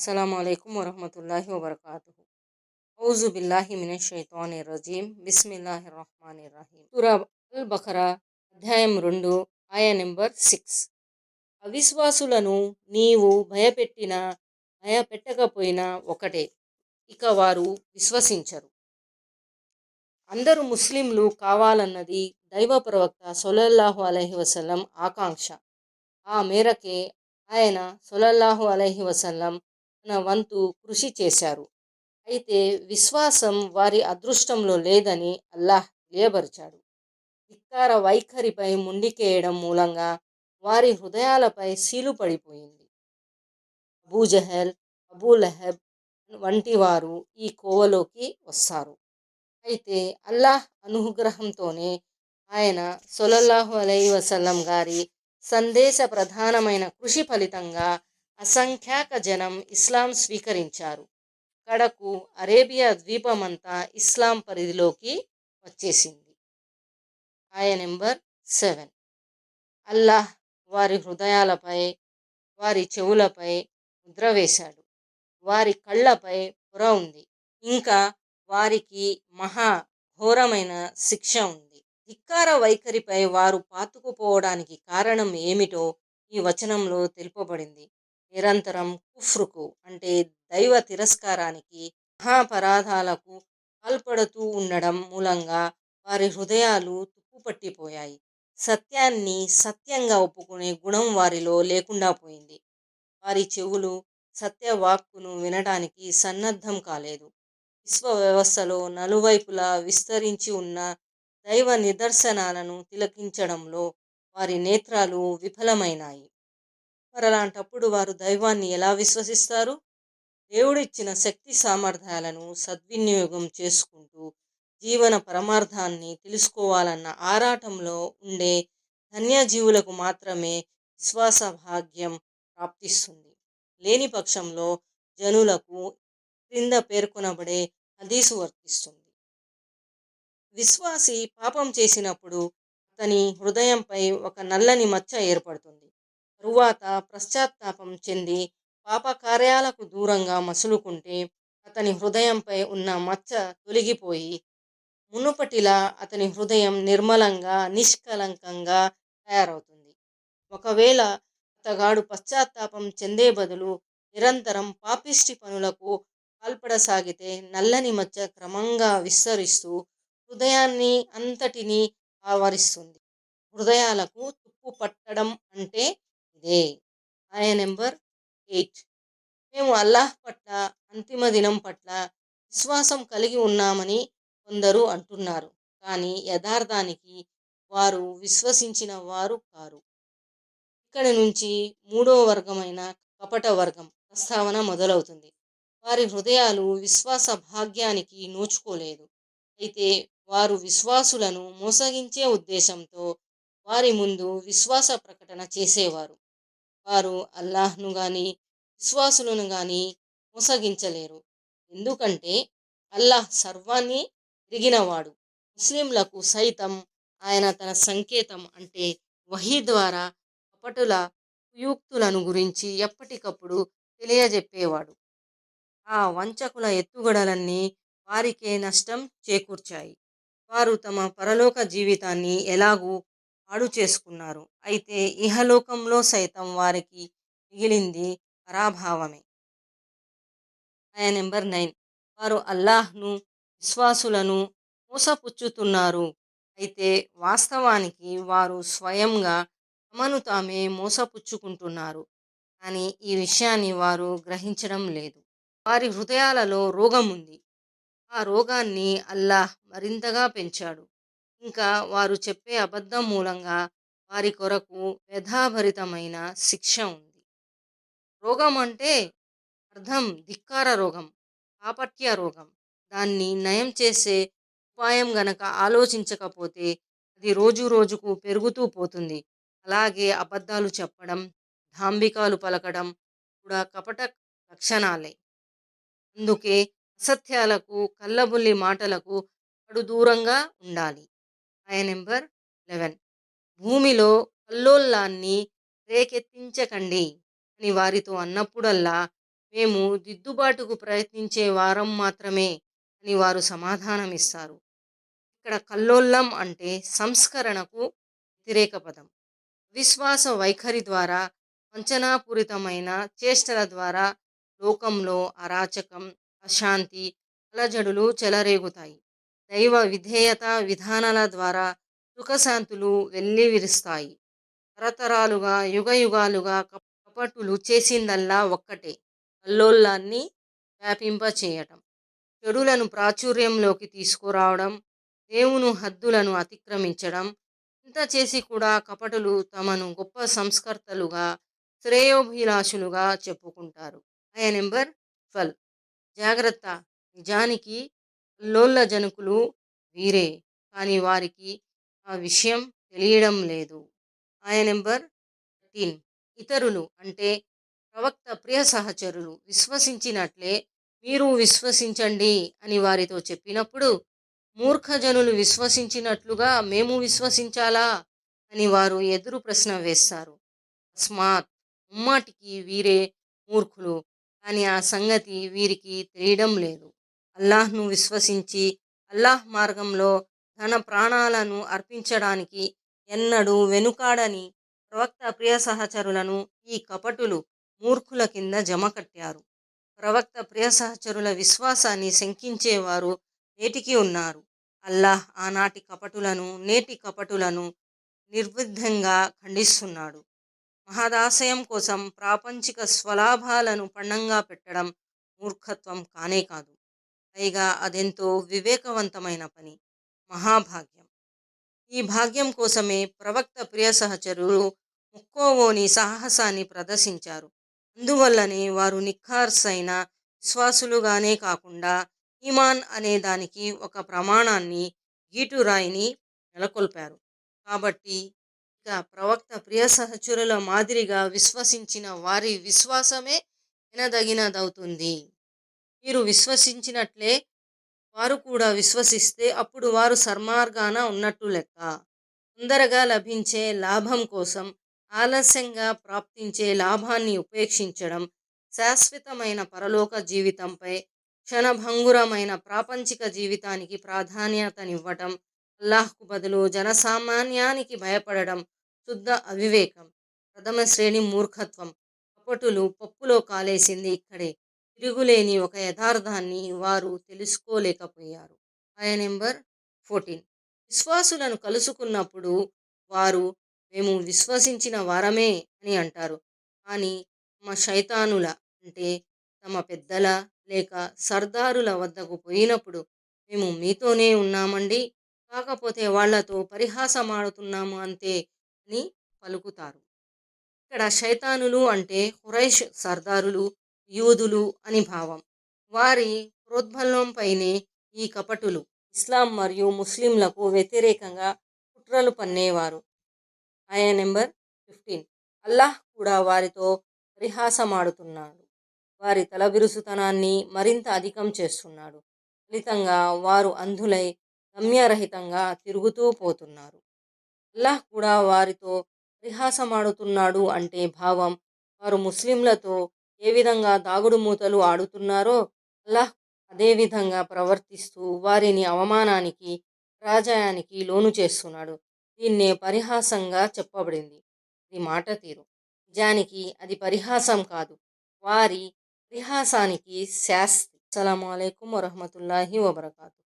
అస్సలం అయికం వరహమతుల్లాహి వబర్కాతు ఔజు బిల్లాహి మినష్ షైతాని రజీం బిస్మిల్లాహి రహమాన్ రహీం సూరా అల్ బఖరా అధ్యాయం రెండు ఆయ నెంబర్ సిక్స్. అవిశ్వాసులను నీవు భయపెట్టినా భయపెట్టకపోయినా ఒకటే ఇక వారు విశ్వసించరు. అందరూ ముస్లింలు కావాలన్నది దైవ ప్రవక్త సొలల్లాహు అలహి వసల్లం ఆకాంక్ష. ఆ మేరకే ఆయన సొలల్లాహు అలహి వసల్లం తన వంతు కృషి చేశారు. అయితే విశ్వాసం వారి అదృష్టంలో లేదని అల్లాహ్ తెలియబరిచాడు ధిక్కార వైఖరిపై ముండికేయడం మూలంగా వారి హృదయాలపై సీలు పడిపోయింది. అబూజహల్ అబూలహబ్ వంటి వారు ఈ కోవలోకి వస్తారు. అయితే అల్లాహ్ అనుగ్రహంతోనే ఆయన సొలల్లాహు అలై వసల్లం గారి సందేశ ప్రధానమైన కృషి ఫలితంగా అసంఖ్యాక జనం ఇస్లాం స్వీకరించారు. కడకు అరేబియా ద్వీపమంతా ఇస్లాం పరిధిలోకి వచ్చేసింది. ఆయ నెంబర్ సెవెన్. అల్లాహ్ వారి హృదయాలపై వారి చెవులపై ముద్ర వేశాడు. వారి కళ్ళపై పొర ఉంది. ఇంకా వారికి మహా ఘోరమైన శిక్ష ఉంది. ధిక్కార వైఖరిపై వారు పాతుకుపోవడానికి కారణం ఏమిటో ఈ వచనంలో తెలుపబడింది. నిరంతరం కుఫ్రుకు అంటే దైవ తిరస్కారానికి మహాపరాధాలకు పాల్పడుతూ ఉండడం మూలంగా వారి హృదయాలు తుప్పుపట్టిపోయాయి. సత్యాన్ని సత్యంగా ఒప్పుకునే గుణం వారిలో లేకుండా పోయింది. వారి చెవులు సత్యవాక్కును వినడానికి సన్నద్ధం కాలేదు. విశ్వ వ్యవస్థలో నలువైపులా విస్తరించి ఉన్న దైవ నిదర్శనాలను తిలకించడంలో వారి నేత్రాలు విఫలమైనాయి. మరలాంటప్పుడు వారు దైవాన్ని ఎలా విశ్వసిస్తారు? దేవుడిచ్చిన శక్తి సామర్థ్యాలను సద్వినియోగం చేసుకుంటూ జీవన పరమార్థాన్ని తెలుసుకోవాలన్న ఆరాటంలో ఉండే ధన్యజీవులకు మాత్రమే విశ్వాస భాగ్యం ప్రాప్తిస్తుంది. లేని పక్షంలో జనులకు క్రింద పేర్కొనబడే హదీసు వర్తిస్తుంది. విశ్వాసి పాపం చేసినప్పుడు అతని హృదయంపై ఒక నల్లని మచ్చ ఏర్పడుతుంది. తరువాత పశ్చాత్తాపం చెంది పాపకార్యాలకు దూరంగా మసులుకుంటే అతని హృదయంపై ఉన్న మచ్చ తొలగిపోయి మునుపటిలా అతని హృదయం నిర్మలంగా నిష్కలంకంగా తయారవుతుంది. ఒకవేళ అతగాడు పశ్చాత్తాపం చెందే బదులు నిరంతరం పాపిష్టి పనులకు పాల్పడసాగితే నల్లని మచ్చ క్రమంగా విస్తరిస్తూ హృదయాన్ని అంతటినీ ఆవరిస్తుంది. హృదయాలకు తుప్పు పట్టడం అంటే ఇదే ఆయన నెంబర్ ఎయిట్. మేము అల్లాహ్ పట్ల అంతిమ దినం పట్ల విశ్వాసం కలిగి ఉన్నామని కొందరు అంటున్నారు. కానీ యథార్థానికి వారు విశ్వసించిన వారు కారు. ఇక్కడి నుంచి మూడో వర్గమైన కపట వర్గం ప్రస్తావన మొదలవుతుంది. వారి హృదయాలు విశ్వాస భాగ్యానికి నోచుకోలేదు. అయితే వారు విశ్వాసులను మోసగించే ఉద్దేశంతో వారి ముందు విశ్వాస ప్రకటన చేసేవారు. వారు అల్లాహ్ను కానీ విశ్వాసులను కానీ మోసగించలేరు. ఎందుకంటే అల్లాహ్ సర్వాన్ని తిరిగినవాడు ముస్లింలకు సైతం ఆయన తన సంకేతం అంటే వహీ ద్వారా కపటుల కుయుక్తులను గురించి ఎప్పటికప్పుడు తెలియజెప్పేవాడు. ఆ వంచకుల ఎత్తుగడలన్నీ వారికే నష్టం చేకూర్చాయి. వారు తమ పరలోక జీవితాన్ని ఎలాగూ పాడు చేసుకున్నారు. అయితే ఇహలోకంలో సైతం వారికి మిగిలింది పరాభావమే. ఆయన నెంబర్ నైన్. వారు అల్లాహ్ను విశ్వాసులను మోసపుచ్చుతున్నారు. అయితే వాస్తవానికి వారు స్వయంగా తమను తామే మోసపుచ్చుకుంటున్నారు. కానీ ఈ విషయాన్ని వారు గ్రహించడం లేదు. వారి హృదయాలలో రోగం ఉంది. ఆ రోగాన్ని అల్లాహ్ మరింతగా పెంచాడు. ఇంకా వారు చెప్పే అబద్ధం మూలంగా వారి కొరకు వ్యధాభరితమైన శిక్ష ఉంది. రోగం అంటే అర్థం ధిక్కార రోగం కాపట్య రోగం. దాన్ని నయం చేసే ఉపాయం గనక ఆలోచించకపోతే అది రోజు రోజుకు పెరుగుతూ పోతుంది. అలాగే అబద్ధాలు చెప్పడం ధాంబికాలు పలకడం కూడా కపట లక్షణాలే. అందుకే అసత్యాలకు కళ్ళబుల్లి మాటలకు అడు దూరంగా ఉండాలి. ఆయన నెంబర్ లెవెన్. భూమిలో కల్లోల్లాన్ని రేకెత్తించకండి అని వారితో అన్నప్పుడల్లా మేము దిద్దుబాటుకు ప్రయత్నించే వారం మాత్రమే అని వారు సమాధానమిస్తారు. ఇక్కడ కల్లోల్లం అంటే సంస్కరణకు వ్యతిరేక పదం. విశ్వాస వైఖరి ద్వారా వంచనాపూరితమైన చేష్టల ద్వారా లోకంలో అరాచకం అశాంతి అలజడులు చెలరేగుతాయి. దైవ విధేయత విధానాల ద్వారా సుఖశాంతులు వెల్లివిరుస్తాయి తరతరాలుగా యుగయుగాలుగా కపటులు చేసిందల్లా ఒక్కటే అల్లోలాన్ని వ్యాపింపచేయటం చెడులను ప్రాచుర్యంలోకి తీసుకురావడం దేవుని హద్దులను అతిక్రమించడం ఇంత చేసి కూడా కపటులు తమను గొప్ప సంస్కర్తలుగా శ్రేయోభిలాషులుగా చెప్పుకుంటారు. ఆయన నెంబర్ ట్వెల్వ్. జాగ్రత్త. నిజానికి లోల్ల జనకులు వీరే కానీ వారికి ఆ విషయం తెలియడం లేదు. ఆయన నెంబర్ థర్టీన్. ఇతరులు అంటే ప్రవక్త ప్రియ సహచరులు విశ్వసించినట్లే మీరు విశ్వసించండి అని వారితో చెప్పినప్పుడు మూర్ఖజనులు విశ్వసించినట్లుగా మేము విశ్వసించాలా అని వారు ఎదురు ప్రశ్న వేస్తారు. అస్మాత్ ముమ్మాటికి వీరే మూర్ఖులు కానీ ఆ సంగతి వీరికి తెలియడం లేదు. అల్లాహ్ను విశ్వసించి అల్లాహ్ మార్గంలో ధన ప్రాణాలను అర్పించడానికి ఎన్నడూ వెనుకాడని ప్రవక్త ప్రియ సహచరులను ఈ కపటులు మూర్ఖుల కింద జమ కట్టారు. ప్రవక్త ప్రియ సహచరుల విశ్వాసాన్ని శంకించేవారు నేటికి ఉన్నారు. అల్లాహ్ ఆనాటి కపటులను నేటి కపటులను నిర్విద్ధంగా ఖండిస్తున్నాడు. మహదాశయం కోసం ప్రాపంచిక స్వలాభాలను పణంగా పెట్టడం మూర్ఖత్వం కానే కాదు. పైగా అదెంతో వివేకవంతమైన పని. మహాభాగ్యం. ఈ భాగ్యం కోసమే ప్రవక్త ప్రియ సహచరులు ముక్కోవోని సాహసాన్ని ప్రదర్శించారు. అందువల్లనే వారు నిఖార్సైన విశ్వాసులుగానే కాకుండా ఈమాన్ అనే దానికి ఒక ప్రమాణాన్ని గీటురాయిని నెలకొల్పారు. కాబట్టి ఇక ప్రవక్త ప్రియ సహచరుల మాదిరిగా విశ్వసించిన వారి విశ్వాసమే వినదగినదవుతుంది. మీరు విశ్వసించినట్లే వారు కూడా విశ్వసిస్తే అప్పుడు వారు సర్మార్గాన ఉన్నట్టు లెక్క. తొందరగా లభించే లాభం కోసం ఆలస్యంగా ప్రాప్తించే లాభాన్ని ఉపేక్షించడం శాశ్వతమైన పరలోక జీవితంపై క్షణభంగురమైన ప్రాపంచిక జీవితానికి ప్రాధాన్యతనివ్వటం అల్లాహ్కు బదులు జనసామాన్యానికి భయపడడం శుద్ధ అవివేకం. ప్రథమ శ్రేణి మూర్ఖత్వం. కపటులు పప్పులో కాలేసింది ఇక్కడే. తిరుగులేని ఒక యథార్థాన్ని వారు తెలుసుకోలేకపోయారు. ఆయన నెంబర్ ఫోర్టీన్. విశ్వాసులను కలుసుకున్నప్పుడు వారు మేము విశ్వసించిన వారమే అని అంటారు. కానీ తమ శైతానుల అంటే తమ పెద్దల లేక సర్దారుల వద్దకు పోయినప్పుడు మేము మీతోనే ఉన్నామండి. కాకపోతే వాళ్ళతో పరిహాసమాడుతున్నాము అంతే అని పలుకుతారు. ఇక్కడ శైతానులు అంటే హురైష్ సర్దారులు యూదులు అని భావం. వారి ప్రోద్బలంపైనే ఈ కపటులు ఇస్లాం మరియు ముస్లింలకు వ్యతిరేకంగా కుట్రలు పన్నేవారు. ఆయన నెంబర్ ఫిఫ్టీన్. అల్లాహ్ కూడా వారితో పరిహాసమాడుతున్నాడు వారి తలబిరుసుతనాన్ని మరింత అధికం చేస్తున్నాడు. ఫలితంగా వారు అంధులై గమ్యరహితంగా తిరుగుతూ పోతున్నారు. అల్లాహ్ కూడా వారితో పరిహాసమాడుతున్నాడు అంటే భావం వారు ముస్లింలతో ఏ విధంగా దాగుడు మూతలు ఆడుతున్నారో అల్లాహ్ అదేవిధంగా ప్రవర్తిస్తూ వారిని అవమానానికి పరాజయానికి లోను చేస్తున్నాడు. దీన్నే పరిహాసంగా చెప్పబడింది. ఇది మాట తీరు. నిజానికి అది పరిహాసం కాదు. వారి పరిహాసానికి శాస్తి. అస్సలం అయికం వరహమతుల్లాహి వబర్కాతు.